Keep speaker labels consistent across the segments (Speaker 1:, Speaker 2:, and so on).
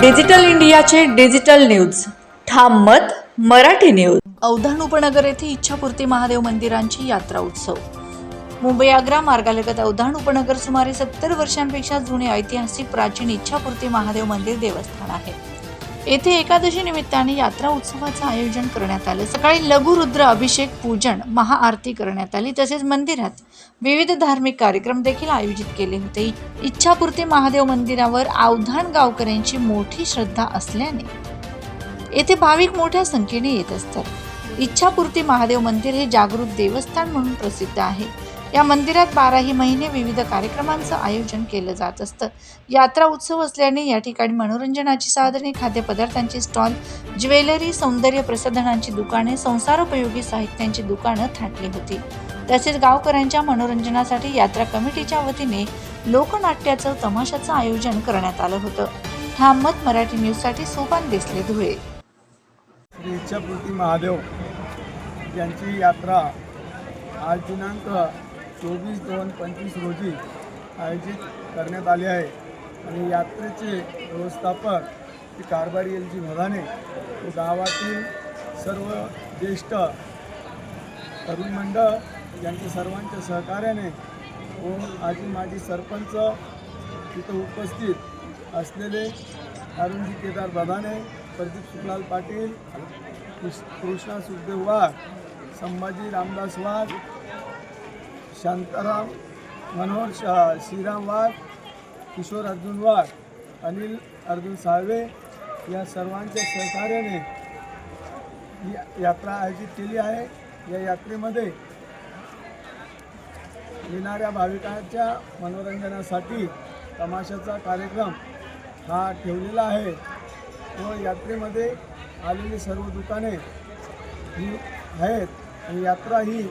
Speaker 1: Digital इंडियाचे digital news. ठाम मत मराठी न्यूज. अवधान उपनगर येथे इच्छापूर्ती महादेव मंदिरांची यात्रा उत्सव. मुंबई आग्रा मार्गालगत अवधान उपनगर सुमारे सत्तर वर्षांपेक्षा जुने ऐतिहासिक प्राचीन इच्छापूर्ती महादेव मंदिर देवस्थान आहे. येथे एकादशी निमित्ताने यात्रा उत्सवाचं आयोजन करण्यात आलं. सकाळी लघुरुद्र अभिषेक पूजन महाआरती करण्यात आली. तसेच मंदिरात विविध धार्मिक कार्यक्रम देखील आयोजित केले होते. इच्छापूर्ती महादेव मंदिरावर अवधान गावकऱ्यांची मोठी श्रद्धा असल्याने येथे भाविक मोठ्या संख्येने येत असतात. इच्छापूर्ती महादेव मंदिर हे जागृत देवस्थान म्हणून प्रसिद्ध आहे. या मंदिरात बाराही महिने विविध कार्यक्रमांचं आयोजन केलं जात असतं. यात्रा उत्सव असल्याने या ठिकाणी मनोरंजनाची साधने खाद्यपदार्थांचे स्टॉल ज्वेलरी सौंदर्य प्रसाधनांची दुकाने संसारोपयोगी साहित्यांची दुकानं थाटली होती. तसेच गावकऱ्यांच्या मनोरंजनासाठी यात्रा कमिटीच्या वतीने लोकनाट्याचं तमाशाचं आयोजन करण्यात आलं होतं. ठाम मत मराठी न्यूजसाठी सोपान देसले धुळे.
Speaker 2: श्री इच्छापूर्ती महादेव यांची यात्रा आज दिनांक चोवीस दोन पंचवीस रोजी आयोजित करण्यात आले आहे. आणि यात्रेचे व्यवस्थापक श्री कारभारी एल जी मधाने व गावातील सर्व ज्येष्ठ तरुण मंडळ यांच्या सर्वांच्या सहकार्याने व आजी माजी सरपंच तिथं उपस्थित असलेले अरुणजी केदार बदाने प्रदीप सुखलाल पाटील कृष्णा सुखदेव वाघ संभाजी रामदास वाघ शांताराम मनोहर शा श्रीराम वाघ किशोर अर्जुन वाघ अनिल अर्जुन साळवे या सर्वांच्या सहकार्याने या यात्रा आयोजित केली आहे. या यात्रेमध्ये येणाऱ्या भाविकांच्या मनोरंजनासाठी तमाशाचा कार्यक्रम हा ठेवलेला आहे. व यात्रेमध्ये आलेली सर्व दुकाने ही आहेत. आणि यात्रा ही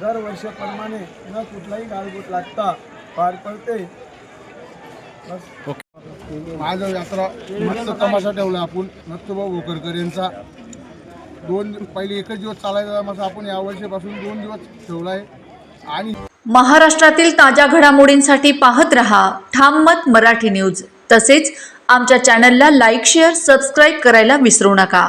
Speaker 2: दरवर्षाप्रमाणे न कुठलाही गाळगोट लागता पार पडते. बस.
Speaker 3: आज यात्रा मस्त तमाशा ठेवला आपण. नत्तूभाऊ भोकरकर यांचा. दोन पहिले एकच दिवस चालायचा तमाशा आपण या वर्षीपासून दोन दिवस ठेवला आहे आणि
Speaker 1: महाराष्ट्रातील ताज्या घडामोडींसाठी पाहत रहा ठाम मत मराठी न्यूज. तसेच आमच्या चॅनलला लाईक शेअर सबस्क्राईब करायला विसरू नका.